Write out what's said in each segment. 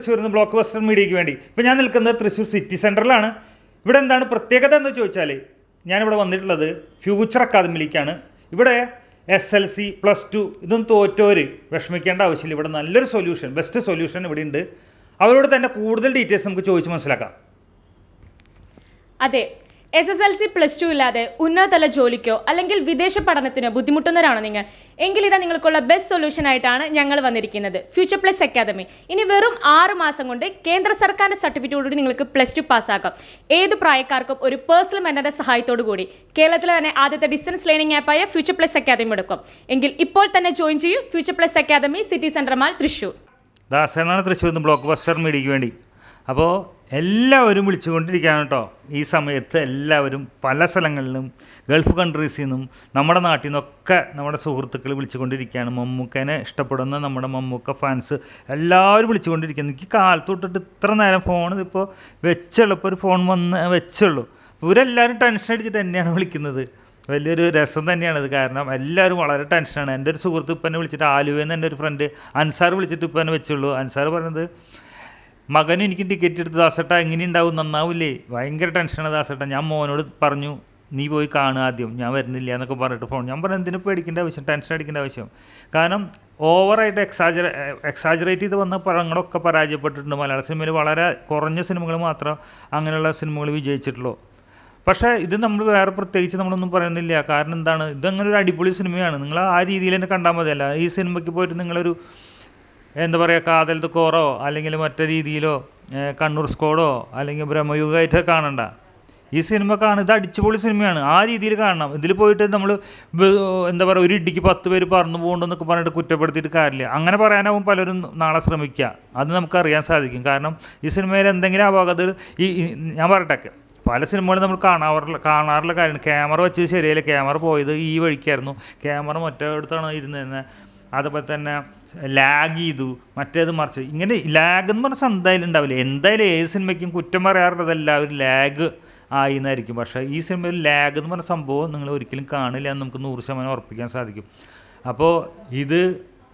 Thrissur block buster മീഡിയയ്ക്ക് വേണ്ടി. ഇപ്പോൾ ഞാൻ നിൽക്കുന്നത് തൃശ്ശൂർ സിറ്റി സെന്ററിലാണ് ഇവിടെ എന്താണ് പ്രത്യേകത എന്ന് ചോദിച്ചാൽ ഞാനിവിടെ വന്നിട്ടുള്ളത് ഫ്യൂച്ചർ അക്കാദമിയിലേക്കാണ് ഇവിടെ S L C plus two ഇതൊന്നും തോറ്റോര് വിഷമിക്കേണ്ട ആവശ്യമില്ല. ഇവിടെ നല്ലൊരു സൊല്യൂഷൻ ബെസ്റ്റ് സൊല്യൂഷൻ ഇവിടെ ഉണ്ട്. അവരോട് തന്നെ കൂടുതൽ ഡീറ്റെയിൽസ് നമുക്ക് ചോദിച്ച് മനസ്സിലാക്കാം. അതെ S S L C plus two ഇല്ലാതെ ഉന്നതതല ജോലിക്കോ അല്ലെങ്കിൽ വിദേശ പഠനത്തിനോ ബുദ്ധിമുട്ടുന്നവരാണോ നിങ്ങൾ? എങ്കിൽ ഇതാ നിങ്ങൾക്കുള്ള ബെസ്റ്റ് സൊല്യൂഷൻ ആയിട്ടാണ് ഞങ്ങൾ വന്നിരിക്കുന്നത്. ഫ്യൂച്ചർ പ്ലസ് അക്കാദമി ഇനി വെറും ആറ് മാസം കൊണ്ട് കേന്ദ്ര സർക്കാരിന്റെ സർട്ടിഫിക്കറ്റോടുകൂടി നിങ്ങൾക്ക് പ്ലസ് ടു പാസ്സാക്കാം ഏത് പ്രായക്കാർക്കും ഒരു പേഴ്സണൽ മെന്ററിന്റെ സഹായത്തോടു കൂടി. കേരളത്തിലെ തന്നെ ആദ്യത്തെ ഡിസ്റ്റൻസ് ലേണിംഗ് ആപ്പായ ഫ്യൂച്ചർ പ്ലസ് അക്കാദമി എടുക്കും. എങ്കിൽ ഇപ്പോൾ തന്നെ ജോയിൻ ചെയ്യൂ future plus academy city centre mall Thrissur. ദാസനാണ് Thrissur block buster മീഡിയയ്ക്ക് വേണ്ടി. അപ്പോൾ എല്ലാവരും വിളിച്ചുകൊണ്ടിരിക്കുകയാണ് കേട്ടോ. ഈ സമയത്ത് എല്ലാവരും പല സ്ഥലങ്ങളിലും ഗൾഫ് കൺട്രീസിൽ നിന്നും നമ്മുടെ നാട്ടിൽ നിന്നൊക്കെ നമ്മുടെ സുഹൃത്തുക്കൾ വിളിച്ചുകൊണ്ടിരിക്കുകയാണ്. മമ്മൂക്കനെ ഇഷ്ടപ്പെടുന്ന നമ്മുടെ മമ്മൂക്ക ഫാൻസ് എല്ലാവരും വിളിച്ചുകൊണ്ടിരിക്കുന്നു. എനിക്ക് കാലത്തോട്ടിട്ട് ഇത്ര നേരം ഫോൺ ഇപ്പോൾ വെച്ചുള്ളൂ. ഇപ്പോൾ ഒരു ഫോൺ വന്ന് വെച്ചുള്ളൂ. ഇവരെല്ലാവരും ടെൻഷൻ അടിച്ചിട്ട് തന്നെയാണ് വിളിക്കുന്നത്. വലിയൊരു രസം തന്നെയാണിത് കാരണം എല്ലാവരും വളരെ ടെൻഷനാണ് എന്റെ ഒരു സുഹൃത്ത് ഇപ്പം എന്നെ വിളിച്ചിട്ട് ആലുവെന്ന് എന്റെ ഒരു ഫ്രണ്ട് അൻസാർ വിളിച്ചിട്ട് ഇപ്പം എന്നെ വെച്ചുള്ളൂ. അൻസാർ പറഞ്ഞത് മകനും എനിക്ക് ടിക്കറ്റ് എടുത്ത് ദാസട്ട എങ്ങനെ ഉണ്ടാവും നന്നാവില്ലേ ഭയങ്കര ടെൻഷനാണ് ദാസട്ട. ഞാൻ മോനോട് പറഞ്ഞു നീ പോയി കാണുക ആദ്യം. ഞാൻ വരുന്നില്ല എന്നൊക്കെ പറഞ്ഞിട്ട് ഫോൺ ഞാൻ പറഞ്ഞു എന്തിനു പേടിക്കേണ്ട ആവശ്യം? ടെൻഷൻ അടിക്കേണ്ട ആവശ്യം. കാരണം ഓവറായിട്ട് എക്സാജറ എക്സാജറേറ്റ് ചെയ്ത് വന്ന പടങ്ങളൊക്കെ പരാജയപ്പെട്ടിട്ടുണ്ട്. മലയാള സിനിമയിൽ വളരെ കുറഞ്ഞ സിനിമകൾ മാത്രം അങ്ങനെയുള്ള സിനിമകൾ വിജയിച്ചിട്ടുള്ളൂ. പക്ഷേ ഇത് നമ്മൾ വേറെ പ്രത്യേകിച്ച് നമ്മളൊന്നും പറയുന്നില്ല. കാരണം എന്താണ്? ഇതങ്ങനെ ഒരു അടിപൊളി സിനിമയാണ്. നിങ്ങൾ ആ രീതിയിൽ തന്നെ കണ്ടാൽ മതിയല്ല. ഈ സിനിമയ്ക്ക് പോയിട്ട് നിങ്ങളൊരു എന്താ പറയുക കാതൽ തുക്കോറോ അല്ലെങ്കിൽ മറ്റേ രീതിയിലോ കണ്ണൂർ സ്കോഡോ അല്ലെങ്കിൽ ബ്രഹ്മയുഗമായിട്ട് കാണണ്ട. ഈ സിനിമ കാണുക ഇത് അടിച്ചുപൊളി സിനിമയാണ്. ആ രീതിയിൽ കാണണം. ഇതിൽ പോയിട്ട് നമ്മൾ എന്താ പറയുക ഒരു ഇടിക്ക് പത്ത് പേര് പറന്നു പോകണ്ടെന്നൊക്കെ പറഞ്ഞിട്ട് കുറ്റപ്പെടുത്തിയിട്ട് കാര്യമില്ല. അങ്ങനെ പറയാനാവും പലരും നാളെ ശ്രമിക്കുക. അത് നമുക്കറിയാൻ സാധിക്കും. കാരണം ഈ സിനിമയിൽ എന്തെങ്കിലും അപകടത്തിൽ ഈ ഞാൻ പറയട്ടെ പല സിനിമകളും നമ്മൾ കാണാറുള്ള കാണാറുള്ള കാര്യമാണ്. ക്യാമറ വെച്ചത് ശരിയല്ല. ക്യാമറ പോയത് ഈ വഴിക്കായിരുന്നു. ക്യാമറ മറ്റേ മറ്റേടത്താണ് ഇരുന്നത് അതുപോലെ തന്നെ ലാഗ് ചെയ്തു മറ്റേത് മറിച്ച്. ഇങ്ങനെ ലാഗ് എന്ന് പറഞ്ഞാൽ എന്തായാലും ഉണ്ടാവില്ല. എന്തായാലും ഏത് സിനിമയ്ക്കും കുറ്റം പറയാറുള്ളതല്ല ഒരു ലാഗ് ആയി എന്നായിരിക്കും പക്ഷേ ഈ സിനിമയിൽ ലാഗ് എന്ന് പറഞ്ഞ സംഭവം നിങ്ങൾ ഒരിക്കലും കാണില്ല എന്ന് നമുക്ക് നൂറ് ശതമാനം ഉറപ്പിക്കാൻ സാധിക്കും. അപ്പോൾ ഇത്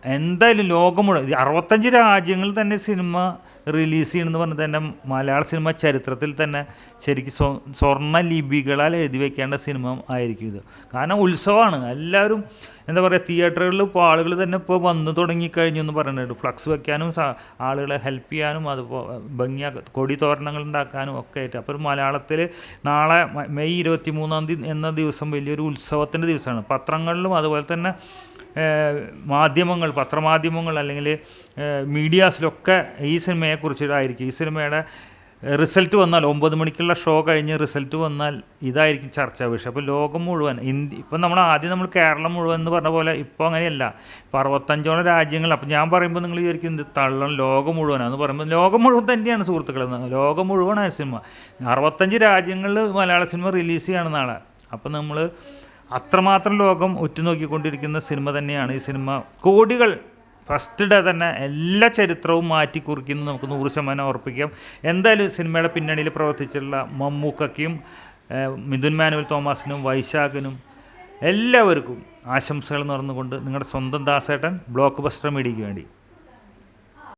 എന്തായാലും ലോകം മുഴുവൻ അറുപത്തഞ്ച് രാജ്യങ്ങളിൽ തന്നെ സിനിമ റിലീസ് ചെയ്യണമെന്ന് പറഞ്ഞാൽ തന്നെ മലയാള സിനിമ ചരിത്രത്തിൽ തന്നെ ശരിക്കും സ്വ സ്വർണ ലിപികളാൽ എഴുതി വെക്കേണ്ട സിനിമ ആയിരിക്കും ഇത്. കാരണം ഉത്സവമാണ്. എല്ലാവരും എന്താ പറയുക തിയേറ്ററുകളിൽ ഇപ്പോൾ ആളുകൾ തന്നെ ഇപ്പോൾ വന്നു തുടങ്ങിക്കഴിഞ്ഞു എന്ന് പറയുന്നുണ്ട്. ഫ്ലക്സ് വെക്കാനും ആളുകളെ ഹെൽപ്പ് ചെയ്യാനും അതുപോലെ ഭംഗിയാ കൊടി തോരണങ്ങൾ ഉണ്ടാക്കാനും ഒക്കെ ആയിട്ട്. അപ്പോൾ മലയാളത്തിൽ നാളെ മെയ് ഇരുപത്തി മൂന്നാം തീയതി എന്ന ദിവസം വലിയൊരു ഉത്സവത്തിന്റെ ദിവസമാണ്. പത്രങ്ങളിലും അതുപോലെ തന്നെ മാധ്യമങ്ങൾ പത്രമാധ്യമങ്ങൾ അല്ലെങ്കിൽ മീഡിയാസിലൊക്കെ ഈ സിനിമയെക്കുറിച്ചിട്ടായിരിക്കും ഈ സിനിമയുടെ റിസൾട്ട് വന്നാൽ ഒമ്പത് മണിക്കുള്ള ഷോ കഴിഞ്ഞ് റിസൾട്ട് വന്നാൽ ഇതായിരിക്കും ചർച്ചാ വിഷയം. അപ്പോൾ ലോകം മുഴുവൻ ഇന്ത്യ ഇപ്പം നമ്മൾ ആദ്യം നമ്മൾ കേരളം മുഴുവൻ എന്ന് പറഞ്ഞ പോലെ ഇപ്പോൾ അങ്ങനെയല്ല. ഇപ്പോൾ അറുപത്തഞ്ചോളം രാജ്യങ്ങൾ അപ്പോൾ ഞാൻ പറയുമ്പോൾ നിങ്ങൾ വിചാരിക്കും ഇത് തള്ളണം ലോകം മുഴുവനാണെന്ന് പറയുമ്പോൾ ലോകം മുഴുവൻ തന്നെയാണ് സുഹൃത്തുക്കളെ ലോകം മുഴുവനാണ് സിനിമ. അറുപത്തഞ്ച് രാജ്യങ്ങളിൽ മലയാള സിനിമ റിലീസ് ചെയ്യാണ് നാളെ. അപ്പോൾ നമ്മൾ അത്രമാത്രം ലോകം ഉറ്റുനോക്കിക്കൊണ്ടിരിക്കുന്ന സിനിമ തന്നെയാണ് ഈ സിനിമ. കോടികൾ ഫസ്റ്റ് ഡേ തന്നെ എല്ലാ ചരിത്രവും മാറ്റി കുറിക്കുന്നു നമുക്ക് നൂറ് ശതമാനം ഉറപ്പിക്കാം. എന്തായാലും സിനിമയുടെ പിന്നണിയിൽ പ്രവർത്തിച്ചുള്ള മമ്മൂക്കയ്ക്കും മിഥുൻ മാനുവൽ തോമസിനും വൈശാഖിനും എല്ലാവർക്കും ആശംസകൾ നേർന്നുകൊണ്ട് നിങ്ങളുടെ സ്വന്തം ദാസേട്ടൻ ബ്ലോക്ക് ബസ്റ്റർ മീഡിയയ്ക്ക് വേണ്ടി.